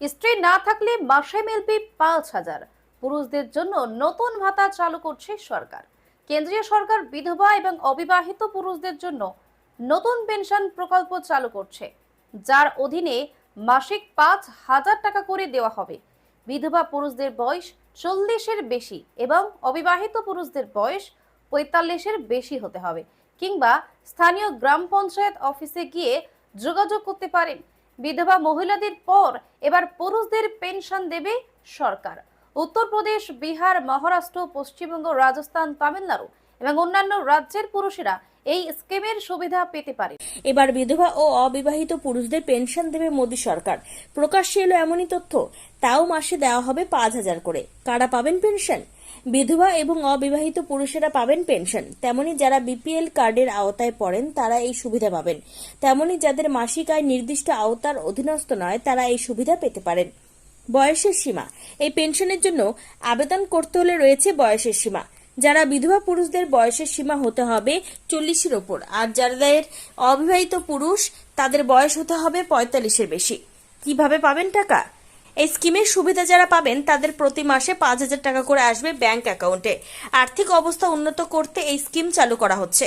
স্ত্রী না থাকলে মাসে মিলবে পাঁচ হাজার। পুরুষদের জন্য নতুন ভাতা চালু করছে সরকার। কেন্দ্রীয় সরকার বিধবা এবং অবিবাহিত পুরুষদের জন্য নতুন পেনশন প্রকল্প চালু করছে, যার অধীনে মাসিক পাঁচ হাজার টাকা করে দেওয়া হবে। বিধবা পুরুষদের বয়স চল্লিশের বেশি এবং অবিবাহিত পুরুষদের বয়স পঁয়তাল্লিশের বেশি হতে হবে, কিংবা স্থানীয় গ্রাম পঞ্চায়েত অফিসে গিয়ে যোগাযোগ করতে পারেন। বিধবা মহিলাদের পর এবার পুরুষদের পেনশন দেবে সরকার। উত্তরপ্রদেশ বিহার, মহারাষ্ট্র, পশ্চিমবঙ্গ, রাজস্থান, তামিলনাড়ু এবং অন্যান্য রাজ্যের পুরুষেরা এই স্কিমের সুবিধা পেতে পারে। এবার বিধবা ও অবিবাহিত পুরুষদের পেনশন দেবে মোদী সরকার। প্রকাশ্যে এলো এমনই তথ্য। তাও মাসে দেওয়া হবে পাঁচ হাজার করে। কারা পাবেন পেনশন? বিধবা এবং অবিবাহিত পুরুষেরা পাবেন পেনশন। তেমনি যারা বিপিএল কার্ডের আওতায় পড়েন, তারা এই সুবিধা পাবেন। তেমনি যাদের মাসিক আয় নির্দিষ্ট আওতার অধীনস্থ নয়, তারা এই সুবিধা পেতে পারেন। বয়সের সীমা। এই পেনশনের জন্য আবেদন করতে হলে রয়েছে বয়সের সীমা। যারা বিধবা পুরুষদের বয়সের সীমা হতে হবে চল্লিশের ওপর, আর যাদের অবিবাহিত পুরুষ, তাদের বয়স হতে হবে পঁয়তাল্লিশের বেশি। কীভাবে পাবেন টাকা? এই স্কিমের সুবিধা যারা পাবেন, তাদের প্রতি মাসে পাঁচ হাজার টাকা করে আসবে ব্যাংক অ্যাকাউন্টে। আর্থিক অবস্থা উন্নত করতে এই স্কিম চালু করা হচ্ছে।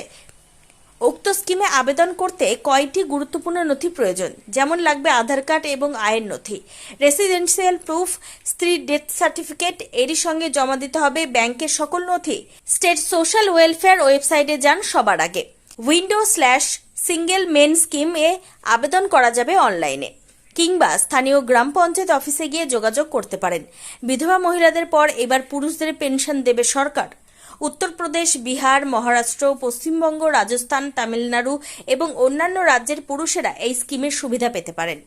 উক্ত স্কিমে আবেদন করতে কয়টি গুরুত্বপূর্ণ নথি প্রয়োজন? যেমন লাগবে আধার কার্ড এবং আয়ের নথি। রেসিডেন্সিয়াল প্রুফ স্ত্রীর ডেথ সার্টিফিকেট, এরই সঙ্গে জমা দিতে হবে ব্যাংকের সকল নথি। স্টেট সোশ্যাল ওয়েলফেয়ার ওয়েবসাইটে যান সবার আগে। Window slash single men scheme এ আবেদন করা যাবে অনলাইনে। কিংবা স্থানীয় গ্রাম পঞ্চায়েত অফিসে গিয়ে যোগাযোগ করতে পারেন। বিধবা মহিলাদের পর এবার পুরুষদের পেনশন দেবে সরকার। উত্তরপ্রদেশ বিহার, মহারাষ্ট্র, পশ্চিমবঙ্গ, রাজস্থান, তামিলনাড়ু এবং অন্যান্য রাজ্যের পুরুষেরা এই স্কিমের সুবিধা পেতে পারেন।